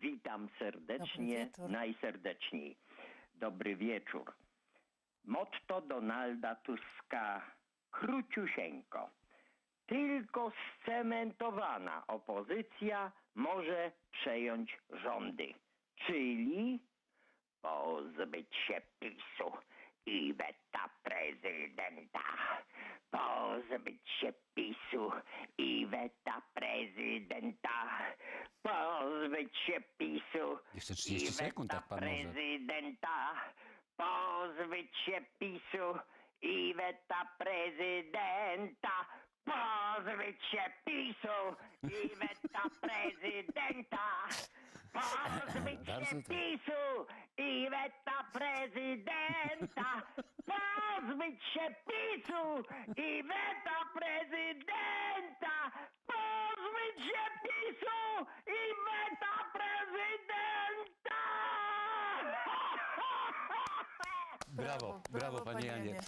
Witam serdecznie, najserdeczniej. Dobry wieczór. Motto Donalda Tuska króciusieńko. Tylko scementowana opozycja może przejąć rządy, czyli pozbyć się PiSu i weta prezydenta. Pozbyć się PiSu i weta prezydenta. recepisco. Se ci sei veta prezidenta, pozvyčepisu i veta prezidenta, pozvyčepisu i veta prezidenta, pozvyčepisu i veta prezidenta, pozvyčepisu i veta prezidenta. Brawo, brawo, brawo, Pani Janie.